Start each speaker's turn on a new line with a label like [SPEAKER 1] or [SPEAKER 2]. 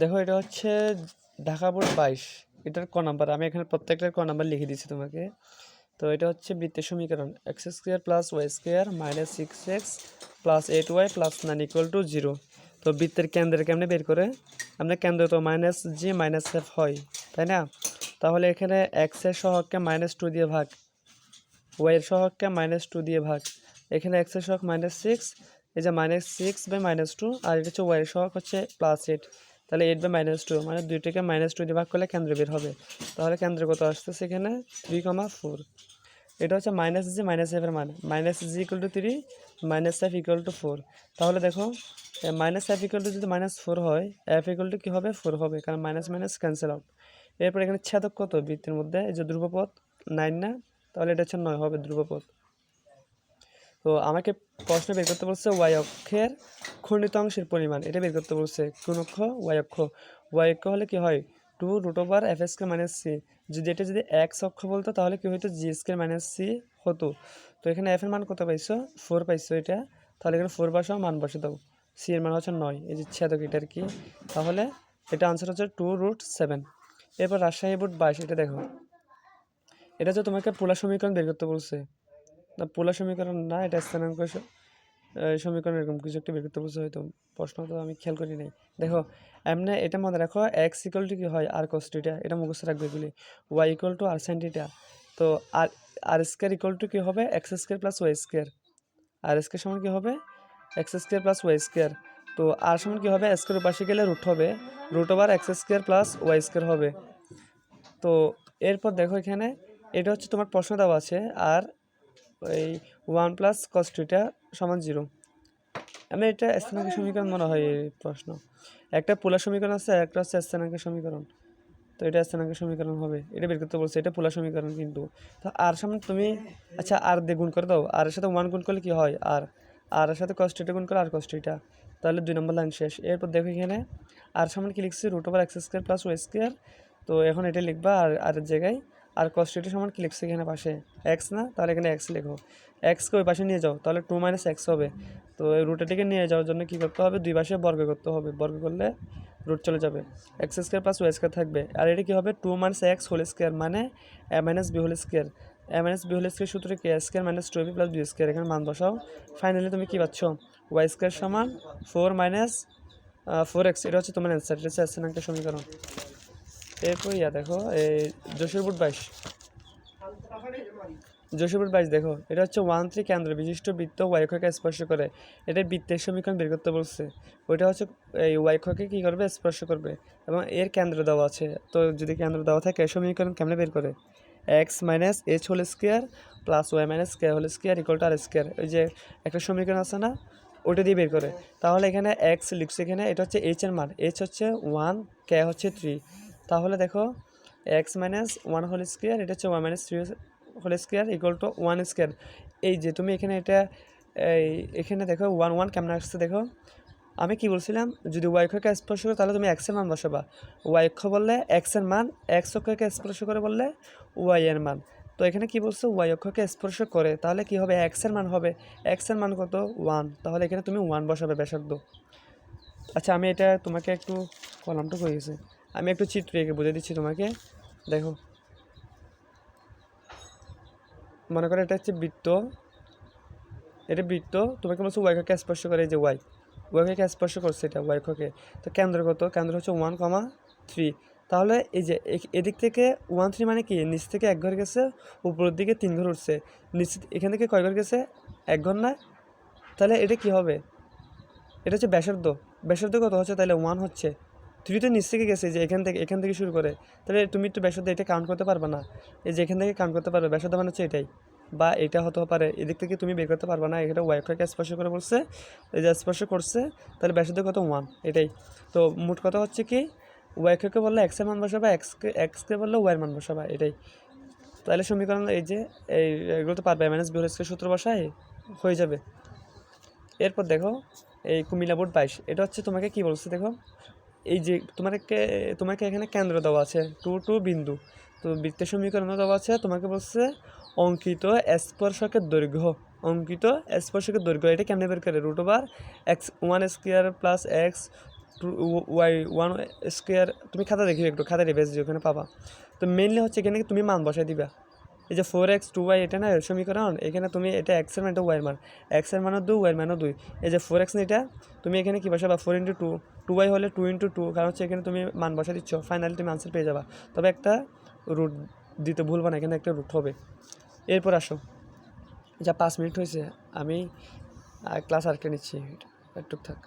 [SPEAKER 1] দেখো, এটা হচ্ছে ঢাকা বোর্ড বাইশ। এটার ক নাম্বার, আমি এখানে প্রত্যেকটার ক নাম্বার লিখে দিচ্ছি তোমাকে। তো এটা হচ্ছে বৃত্তের সমীকরণ, x square plus y square minus six x plus eight y plus nine equal to zero. তো বৃত্তের কেন্দ্রের কেমনে বের করে? আমরা কেন্দ্র তো মাইনাস জি মাইনাস এফ হয়, তাই না? তাহলে এখানে এক্সের সহককে মাইনাস টু দিয়ে ভাগ ওয়াইয়ের সহককে মাইনাস টু দিয়ে ভাগ। এখানে এক্সের সহক মাইনাস সিক্স, এই যে minus six by minus two, আর এটা হচ্ছে ওয়াইয়ের সহক হচ্ছে প্লাস এইট। তাহলে এইট বাই মাইনাস টু মানে দুইটাকে মাইনাস টু দিয়ে ভাগ করলে কেন্দ্র বের হবে। তাহলে কেন্দ্র কত আসতেছে এখানে? থ্রি কমা ফোর এটা হচ্ছে মাইনাস জি মাইনাস এফের মান। Minus G equal to three minus F equal to four তাহলে দেখো মাইনাস এফ ইকুয়াল টু যদি মাইনাস ফোর হয় এফ ইকুয়াল টু কী হবে? ফোর হবে, কারণ মাইনাস মাইনাস ক্যান্সেল আউট এরপর এখানে ছেদক কত বৃত্তির মধ্যে? এই যে ধ্রুবপথ নাইন না? তাহলে এটা হচ্ছে নয়, হবে ধ্রুবপথ তো আমাকে প্রশ্ন বের করতে বলছে ওয়াই অক্ষের খণ্ডিত অংশের পরিমাণ। এটা বের করতে বলছে কোন অক্ষ? ওয়াই অক্ষ। ওয়াই অক্ষ হলে কি হয়? Two root over F S K minus C. যদি এটা যদি এক্স অক্ষ বলতো, তাহলে কি হতো জি এস মাইনাস সি হতো। তো এখানে এফ এর মান কত পাইছো? ফোর পাইছো এটা। তাহলে এখানে ফোর বসাও মান বসে দাও। সি এর মান হচ্ছে নয়। এই যে ছেদক এটা আর কি। তাহলে এটা আনসার হচ্ছে টু রুট সেভেন। এরপর রাজশাহী বোর্ড বাইশ, এটা দেখো। এটা হচ্ছে তোমাকে পোলার সমীকরণ বের করতে বলছে। না পোলার সমীকরণ না, এটা স্থানাঙ্ক সমীকরণ এরকম কিছু একটা বের করতে বলছে হয়তো, প্রশ্ন তো আমি খেয়াল করি নাই। দেখো, এমনি এটা মনে রাখো এক্স ইকুয়াল টু কি হয়? আর কস্টিটা এটা মুখস্থ রাখবে এগুলি। Y equal to r sine theta তো আর আর স্কোয়ার ইকুয়াল টু কী হবে? X square plus y square r square সমান কী হবে? X square plus y square তো আর সমান কী হবে? স্কোয়ার পাশে গেলে রুট হবে root over x square plus y square হবে। তো এরপর দেখো এখানে, এটা হচ্ছে তোমার প্রশ্ন দেওয়া আছে আর ওই ওয়ান প্লাস কস্টিটা সমান জিরো আমি এটা স্থানাঙ্ক সমীকরণ মনে হয় এই প্রশ্ন। একটা পোলার সমীকরণ আছে একটা হচ্ছে স্থানাঙ্ক সমীকরণ। তো এটা স্থানাঙ্ক সমীকরণ হবে। এটা বের করতে বলছে, এটা পোলার সমীকরণ কিন্তু। তো আর সামনে তুমি আচ্ছা আর দিয়ে গুণ করে দাও। আর এর সাথে ওয়ান গুণ করলে কি হয়? আর। আর এর সাথে কস্টিটা গুণ করে আর কস্টিটা তাহলে দুই নম্বর লাইন শেষ। এরপর দেখো এখানে, আর সামনে কি লিখছি? Root over x square plus y square তো এখন এটা লিখবা আর আর জায়গায় আর কস কস্টিটা সমান কি লিখছে এখানে পাশে। এক্স না? তাহলে এখানে এক্স লেখো। এক্সকে ওই পাশে নিয়ে যাও, তাহলে টু মাইনাস এক্স হবে। তো এই রুটেটিকে নিয়ে যাওয়ার জন্য কী করতে হবে? দুই পাশে বর্গ করতে হবে। বর্গ করলে রুট চলে যাবে। X square plus y square থাকবে। আর এটা কী হবে? Two minus x whole square মানে a minus b whole square a minus b whole square সূত্রে কে square minus two b plus b square এখানে মান বসাও। ফাইনালি তুমি কী পাচ্ছ? ওয়াই স্কোয়ার সমান ফোর মাইনাস ফোর এক্স এটা হচ্ছে তোমার অ্যান্সার এটা হচ্ছে অ্যান্সার সমীকরণ। এরপর ইয়া দেখো এই যশোরপুর বাইশ। যশোরপুর বাইশ দেখো, এটা হচ্ছে ওয়ান থ্রি কেন্দ্র, বিশিষ্ট বৃত্ত ওয়াইক্ষকে স্পর্শ করে। এটা বৃত্তের সমীকরণ বের করতে বলছে। ওইটা হচ্ছে, এই ওয়াইক্ষকে কী করবে? স্পর্শ করবে। এবং এর কেন্দ্র দেওয়া আছে। তো যদি কেন্দ্র দেওয়া থাকে সমীকরণ কেমনে বের করে? X minus h whole square plus y minus k whole square equal to r square ওই যে একটা সমীকরণ আছে না ওটা দিয়ে বের করে। তাহলে এখানে এক্স লিখছে এখানে, এটা হচ্ছে এইচ এর মান। এইচ হচ্ছে ওয়ান কে হচ্ছে থ্রি তাহলে দেখো x minus one whole square এটা হচ্ছে one minus three whole square equal to one square এই যে তুমি এখানে এটা, এই এখানে দেখো ওয়ান ওয়ান কেমন আসছে দেখো? আমি কি বলছিলাম? যদি ওয়াই অক্ষকে স্পর্শ করে, তাহলে তুমি এক্সের মান বসাবা। ওয়াই অক্ষ বললে এক্সের মান এক্স অক্ষকে স্পর্শ করে বললে ওয়াই এর মান। তো এখানে কি বলছো? ওয়াই অক্ষকে স্পর্শ করে, তাহলে কি হবে? এক্সের মান হবে। এক্সের মান কত? ওয়ান তাহলে এখানে তুমি ওয়ান বসাবে ব্যাসার্ধ। আচ্ছা আমি এটা তোমাকে একটু কলামটা হয়ে গেছে আমি একটু চিত্র এঁকে বুঝে দিচ্ছি তোমাকে। দেখো। মনে করো এটা হচ্ছে বৃত্ত। এটা বৃত্ত। তোমাকে বলছো ওয়াইখকে স্পর্শ করে যে ওয়াই। ওয়াইখকে স্পর্শ করছে এটা ওয়াইখকে তো কেন্দ্র কত? কেন্দ্র হচ্ছে ওয়ান কমা থ্রি। তাহলে এই যে এদিক থেকে ওয়ান থ্রি মানে কি? নিচ থেকে এক ঘর গেছে, উপরের দিকে তিন ঘর উঠছে। নিচ, এখান থেকে কয় ঘর গেছে? এক ঘর না? তাহলে এটা কি হবে? এটা হচ্ছে ব্যাসার্ধ। ব্যাসার্ধ কত হচ্ছে? তাহলে ওয়ান হচ্ছে। থ্রি তো নিচ থেকে গেছে যে এখান থেকে এখান থেকে শুরু করে। তাহলে তুমি একটু ব্যাসার্ধ এটা কাউন্ট করতে পারবে না। এই যে এখান থেকে কাউন্ট করতে পারবে, ব্যাসার্ধ মানে হচ্ছে এটাই। বা এটা হতে পারে, এদিক থেকে তুমি বের করতে পারবে না এটা ওয়াইফাইকে স্পর্শ করে বলছে, এই যে স্পর্শ করছে, তাহলে ব্যাসার্ধ কত ওয়ান এটাই। তো মোট কথা হচ্ছে কি ওয়াইফাইকে বললে এক্সের মান বসাবা এক্সকে এক্সকে বললে ওয়াইয়ের মান বসাবা, এটাই। তাহলে সমীকরণ এই যে, এই এগুলো তো পারবে মাইনাস বিহরস্কে সূত্র বসায় হয়ে যাবে। এরপর দেখো, এই কুমিল্লা বোর্ড বাইশ, এটা হচ্ছে তোমাকে কি বলছে দেখো? এই যে তোমাকে তোমাকে এখানে কেন্দ্র দেওয়া আছে, টু টু বিন্দু। তো বৃত্তের সমীকরণ দেওয়া আছে, তোমাকে বলছে অঙ্কিত স্পর্শকের দৈর্ঘ্য। অঙ্কিত স্পর্শকের দৈর্ঘ্য, এটা কেমনে বের করে? Root over x one square plus x two y one square তুমি খাতা দেখিও একটু খাতা দিও ওখানে পাবা। তো মেনলি হচ্ছে এখানে তুমি মান বসাই দিবা। এই যে ফোর এক্স টু ওয়াই এটা না সমীকরণ, এখানে তুমি এটা এক্সের মান এটা ওয়াইয়ের মান। এক্সের মানও দুই ওয়াইয়ের মানও দুই। এই যে ফোর এক্স এটা, তুমি এখানে কী বসাবা? Four into two two y হলে টু ইন্টু টু কারণ হচ্ছে এখানে তুমি মান বসা দিচ্ছ ফাইনালি তুমি আনসার পেয়ে যাবা। তবে একটা রুট দিতে ভুলবো না, এখানে একটা রুট হবে। এরপর আসো। যা পাঁচ মিনিট হয়েছে, আমি ক্লাস আটকে নিচ্ছি? একটু থাক।